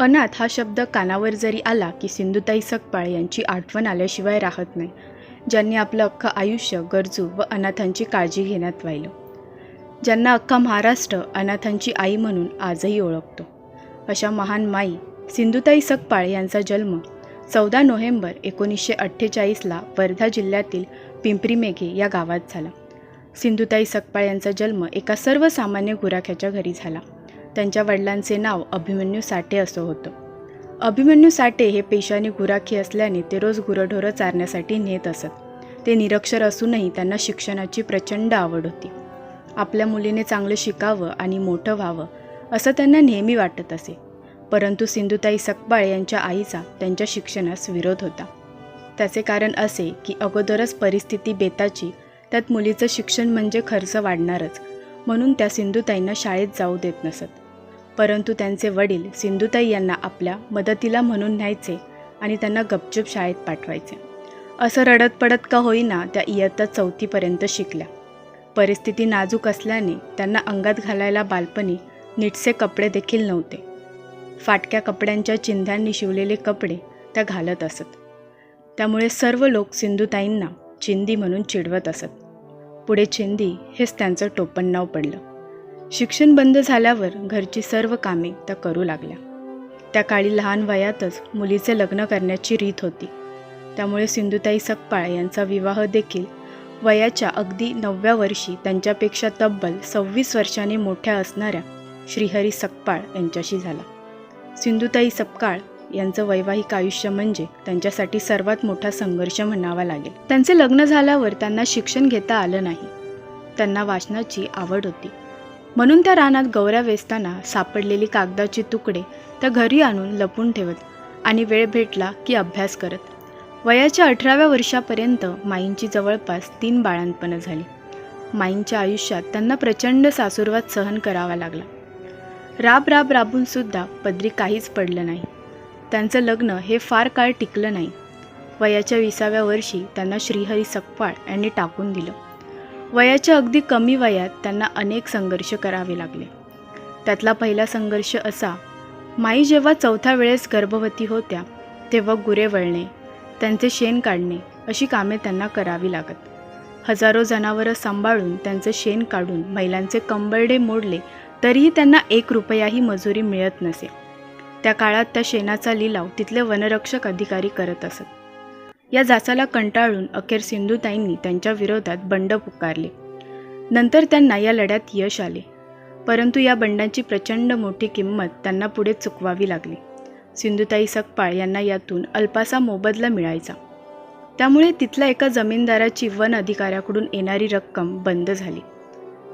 अनाथ हा शब्द कानावर जरी आला की सिंधुताई सकपाळ यांची आठवण आल्याशिवाय राहत नाही ज्यांनी आपलं अख्खं आयुष्य गरजू व अनाथांची काळजी घेण्यात वाहिलं. ज्यांना अख्खा महाराष्ट्र अनाथांची आई म्हणून आजही ओळखतो. अशा महान माई सिंधुताई सकपाळ यांचा जन्म चौदा नोव्हेंबर एकोणीसशे अठ्ठेचाळीसला वर्धा जिल्ह्यातील पिंपरी मेघे या गावात झाला. सिंधुताई सकपाळ यांचा जन्म एका सर्वसामान्य गुराख्याच्या घरी झाला. त्यांच्या वडिलांचे नाव अभिमन्यू साठे असं होतं. अभिमन्यू साठे हे पेशाने गुराखी असल्याने ते रोज गुरंढोरं चारण्यासाठी नेत असत. ते निरक्षर असूनही त्यांना शिक्षणाची प्रचंड आवड होती. आपल्या मुलीने चांगलं शिकावं आणि मोठं व्हावं असं त्यांना नेहमी वाटत असे. परंतु सिंधुताई सकपाळ यांच्या आईचा त्यांच्या शिक्षणास विरोध होता. त्याचे कारण असे की अगोदरच परिस्थिती बेताची त्यात मुलीचं शिक्षण म्हणजे खर्च वाढणारच. म्हणून त्या सिंधुताईंना शाळेत जाऊ देत नसत. परंतु त्यांचे वडील सिंधुताई यांना आपल्या मदतीला म्हणून न्यायचे आणि त्यांना गपचूप शाळेत पाठवायचे. असं रडत पडत का होईना त्या इयत्ता चौथीपर्यंत शिकल्या. परिस्थिती नाजूक असल्याने त्यांना अंगात घालायला बालपणी नीटसे कपडे देखील नव्हते. फाटक्या कपड्यांच्या चिंध्यांनी शिवलेले कपडे त्या घालत असत. त्यामुळे सर्व लोक सिंधुताईंना चिंदी म्हणून चिडवत असत. पुढे चिंदी हेच त्यांचं टोपण नाव पडलं. शिक्षण बंद झाल्यावर घरची सर्व कामे त्या करू लागल्या. त्या काळी लहान वयातच मुलीचे लग्न करण्याची रीत होती. त्यामुळे सिंधुताई सकपाळ यांचा विवाह देखील वयाच्या अगदी नवव्या वर्षी त्यांच्यापेक्षा तब्बल सव्वीस वर्षांनी मोठ्या असणाऱ्या श्रीहरी सकपाळ यांच्याशी झाला. सिंधुताई सकपाळ यांचं वैवाहिक आयुष्य म्हणजे त्यांच्यासाठी सर्वात मोठा संघर्ष म्हणावा लागेल. त्यांचे लग्न झाल्यावर त्यांना शिक्षण घेता आलं नाही. त्यांना वाचनाची आवड होती. म्हणून त्या रानात गौऱ्या वेचताना सापडलेली कागदाची तुकडे त्या घरी आणून लपून ठेवत आणि वेळ भेटला की अभ्यास करत. वयाच्या अठराव्या वर्षापर्यंत माईंची जवळपास तीन बाळांपणं झाली. माईंच्या आयुष्यात त्यांना प्रचंड सासुरवाद सहन करावा लागला. राब राब राबूनसुद्धा पदरी काहीच पडलं नाही. त्यांचं लग्न हे फार काळ टिकलं नाही. वयाच्या विसाव्या वर्षी त्यांना श्रीहरी सकपाळ यांनी टाकून दिलं. वयाच्या अगदी कमी वयात त्यांना अनेक संघर्ष करावे लागले. त्यातला पहिला संघर्ष असा माई जेव्हा चौथ्या वेळेस गर्भवती होत्या तेव्हा गुरे वळणे त्यांचे शेण काढणे अशी कामे त्यांना करावी लागत. हजारो जनावरं सांभाळून त्यांचं शेण काढून महिलांचे कंबरडे मोडले तरीही त्यांना एक रुपयाही मजुरी मिळत नसे. त्या काळात त्या शेणाचा लिलाव तिथले वनरक्षक अधिकारी करत असत. या जाचाला कंटाळून अखेर सिंधुताईंनी त्यांच्या विरोधात बंड पुकारले. नंतर त्यांना या लढ्यात यश आले. परंतु या बंडांची प्रचंड मोठी किंमत त्यांना पुढे चुकवावी लागली. सिंधुताई सकपाळ यांना यातून अल्पासा मोबदला मिळायचा. त्यामुळे तिथल्या एका जमीनदाराची वन अधिकाऱ्याकडून येणारी रक्कम बंद झाली.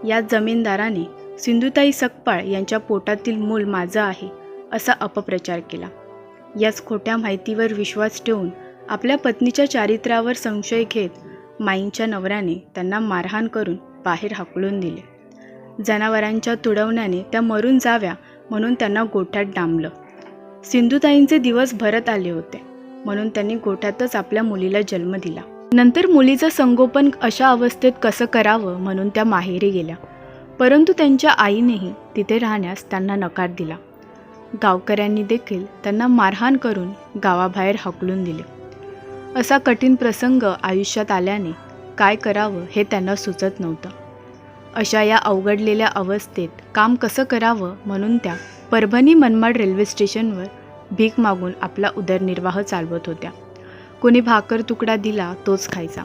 या जमीनदाराने सिंधुताई सकपाळ यांच्या पोटातील मूल माझं आहे असा अपप्रचार केला. याच खोट्या माहितीवर विश्वास ठेवून आपल्या पत्नीच्या चारित्र्यावर संशय घेत माईंच्या नवऱ्याने त्यांना मारहाण करून बाहेर हाकलून दिले. जनावरांच्या तुडवण्याने त्या मरून जाव्या म्हणून त्यांना गोठ्यात डांबलं. सिंधुताईंचे दिवस भरत आले होते म्हणून त्यांनी गोठ्यातच आपल्या मुलीला जन्म दिला. नंतर मुलीचं संगोपन अशा अवस्थेत कसं करावं म्हणून त्या माहेरी गेल्या. परंतु त्यांच्या आईनेही तिथे राहण्यास त्यांना नकार दिला. गावकऱ्यांनी देखील त्यांना मारहाण करून गावाबाहेर हकलून दिले. असा कठीण प्रसंग आयुष्यात आल्याने काय करावं हे त्यांना सुचत नव्हतं. अशा या अवघडलेल्या अवस्थेत काम कसं करावं म्हणून त्या परभणी मनमाड रेल्वे स्टेशनवर भीक मागून आपला उदरनिर्वाह चालवत होत्या. कुणी भाकर तुकडा दिला तोच खायचा.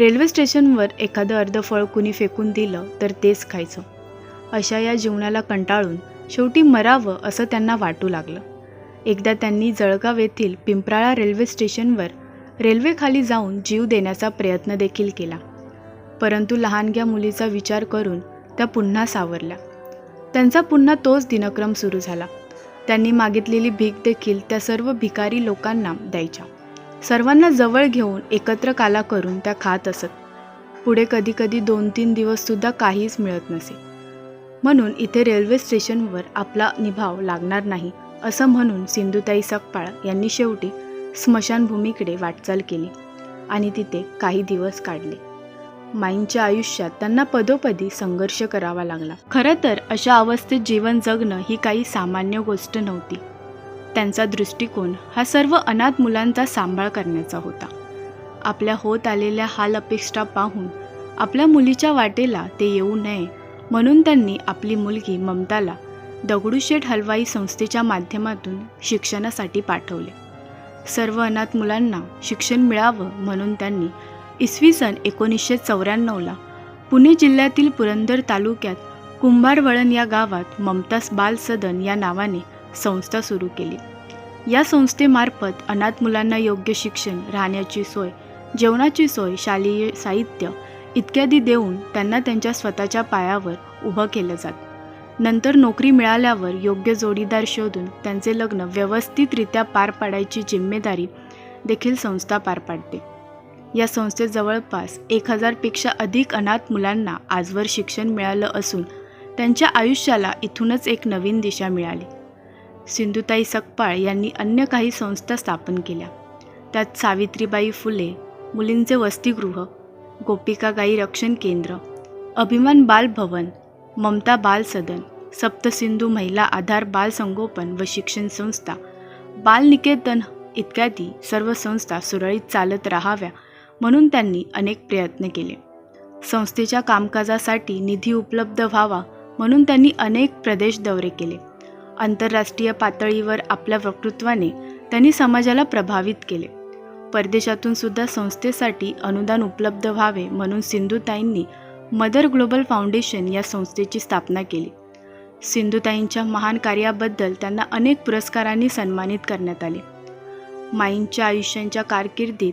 रेल्वे स्टेशनवर एखादं अर्ध फळ कुणी फेकून दिलं तर तेच खायचं. अशा या जीवनाला कंटाळून शेवटी मरावं असं त्यांना वाटू लागलं. एकदा त्यांनी जळगाव येथील पिंपराळा रेल्वे स्टेशनवर रेल्वेखाली जाऊन जीव देण्याचा प्रयत्न देखील केला. परंतु लहानग्या मुलीचा विचार करून त्या पुन्हा सावरल्या. त्यांचा पुन्हा तोच दिनक्रम सुरू झाला. त्यांनी मागितलेली भीक देखील त्या सर्व भिकारी लोकांना द्यायच्या. सर्वांना जवळ घेऊन एकत्र काला करून त्या खात असत. पुढे कधीकधी दोन तीन दिवससुद्धा काहीच मिळत नसे. म्हणून इथे रेल्वे स्टेशनवर आपला निभाव लागणार नाही असं म्हणून सिंधुताई सकपाळ यांनी शेवटी स्मशानभूमीकडे वाटचाल केली आणि तिथे काही दिवस काढले. माईंच्या आयुष्यात त्यांना पदोपदी संघर्ष करावा लागला. खरं तर अशा अवस्थेत जीवन जगणं ही काही सामान्य गोष्ट नव्हती. त्यांचा दृष्टिकोन हा सर्व अनाथ मुलांचा सांभाळ करण्याचा होता. आपल्या होत आलेल्या हाल अपेक्षा पाहून आपल्या मुलीच्या वाटेला ते येऊ नये म्हणून त्यांनी आपली मुलगी ममताला दगडूशेठ हलवाई संस्थेच्या माध्यमातून शिक्षणासाठी पाठवले. सर्व अनाथ मुलांना शिक्षण मिळावं म्हणून त्यांनी इसवी सन एकोणीसशे चौऱ्याण्णवला पुणे जिल्ह्यातील पुरंदर तालुक्यात कुंभारवळण या गावात ममतास बाल सदन या नावाने संस्था सुरू केली. या संस्थेमार्फत अनाथ मुलांना योग्य शिक्षण राहण्याची सोय जेवणाची सोय शालेय साहित्य इत्यादी देऊन त्यांना त्यांच्या स्वतःच्या पायावर उभं केलं जातं. नंतर नोकरी मिळाल्यावर योग्य जोडीदार शोधून त्यांचे लग्न व्यवस्थितरित्या पार पाडायची जिम्मेदारी देखील संस्था पार पाडते. या संस्थेत जवळपास एक हजारपेक्षा अधिक अनाथ मुलांना आजवर शिक्षण मिळालं असून त्यांच्या आयुष्याला इथूनच एक नवीन दिशा मिळाली. सिंधुताई सकपाळ यांनी अन्य काही संस्था स्थापन केल्या. त्यात सावित्रीबाई फुले मुलींचे वसतिगृह गोपिका गाई रक्षण केंद्र अभिमान बाल भवन ममता बाल सदन सप्तसिंधू महिला आधार बाल संगोपन व शिक्षण संस्था बाल निकेतन इत्यादी सर्व संस्था सुरळीत चालत राहाव्या म्हणून त्यांनी अनेक प्रयत्न केले. संस्थेच्या कामकाजासाठी निधी उपलब्ध व्हावा म्हणून त्यांनी अनेक प्रदेश दौरे केले. आंतरराष्ट्रीय पातळीवर आपल्या वक्तृत्वाने त्यांनी समाजाला प्रभावित केले. परदेशातून सुद्धा संस्थेसाठी अनुदान उपलब्ध व्हावे म्हणून सिंधुताईंनी मदर ग्लोबल फाउंडेशन या संस्थेची स्थापना केली. सिंधुताईंच्या महान कार्याबद्दल त्यांना अनेक पुरस्कारांनी सन्मानित करण्यात आले. माईंच्या आयुष्यांच्या कारकिर्दीत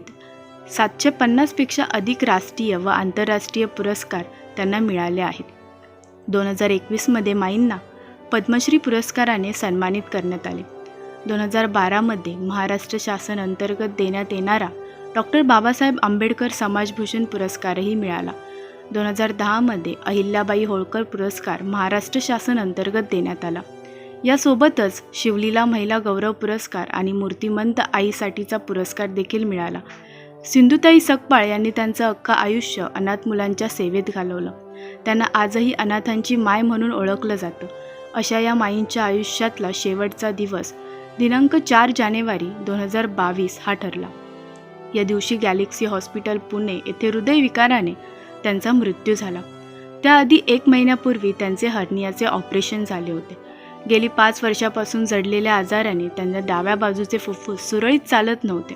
सातशे पन्नासपेक्षा अधिक राष्ट्रीय व आंतरराष्ट्रीय पुरस्कार त्यांना मिळाले आहेत. दोन हजार एकवीसमध्ये माईंना पद्मश्री पुरस्काराने सन्मानित करण्यात आले. दोन हजार बारामध्ये महाराष्ट्र शासन अंतर्गत देण्यात येणारा डॉक्टर बाबासाहेब आंबेडकर समाजभूषण पुरस्कारही मिळाला. दोन हजार दहामध्ये अहिल्याबाई होळकर पुरस्कार महाराष्ट्र शासन अंतर्गत देण्यात आला. यासोबतच शिवलीला महिला गौरव पुरस्कार आणि मूर्तिमंत आईसाठीचा पुरस्कार देखील मिळाला. सिंधुताई सकपाळ यांनी त्यांचं अख्खं आयुष्य अनाथ मुलांच्या सेवेत घालवलं. त्यांना आजही अनाथांची माय म्हणून ओळखलं जातं. अशा या माईंच्या आयुष्यातला शेवटचा दिवस दिनांक चार जानेवारी दोन हजार बावीस हा ठरला. या दिवशी गॅलेक्सी हॉस्पिटल पुणे येथे हृदयविकाराने त्यांचा मृत्यू झाला. त्याआधी एक महिन्यापूर्वी त्यांचे हर्नियाचे ऑपरेशन झाले होते. गेली पाच वर्षापासून जडलेल्या आजाराने त्यांना डाव्या बाजूचे फुफ्फुस सुरळीत चालत नव्हते.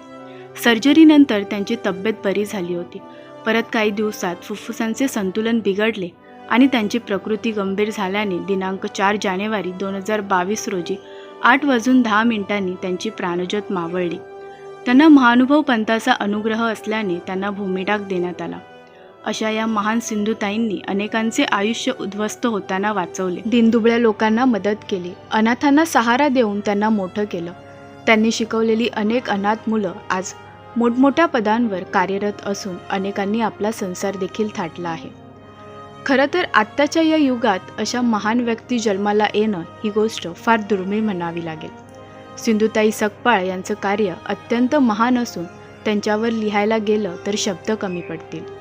सर्जरीनंतर त्यांची तब्येत बरी झाली होती. परत काही दिवसात फुफ्फुसांचे संतुलन बिघडले आणि त्यांची प्रकृती गंभीर झाल्याने दिनांक चार जानेवारी दोन हजार बावीस रोजी आठ वाजून दहा मिनिटांनी त्यांची प्राणज्योत मावळली. त्यांना महानुभव पंथाचा अनुग्रह असल्याने त्यांना भूमिडाग देण्यात आला. अशा या महान सिंधुताईंनी अनेकांचे आयुष्य उद्ध्वस्त होताना वाचवले. दिनदुबळ्या लोकांना मदत केली. अनाथांना सहारा देऊन त्यांना मोठं केलं. त्यांनी शिकवलेली अनेक अनाथ मुलं आज मोठमोठ्या पदांवर कार्यरत असून अनेकांनी आपला संसार देखील थाटला आहे. खरं तर आत्ताच्या या युगात अशा महान व्यक्ती जन्माला येणं ही गोष्ट फार दुर्मिळ म्हणावी लागेल. सिंधुताई सकपाळ यांचं कार्य अत्यंत महान असून त्यांच्यावर लिहायला गेलं तर शब्द कमी पडतील.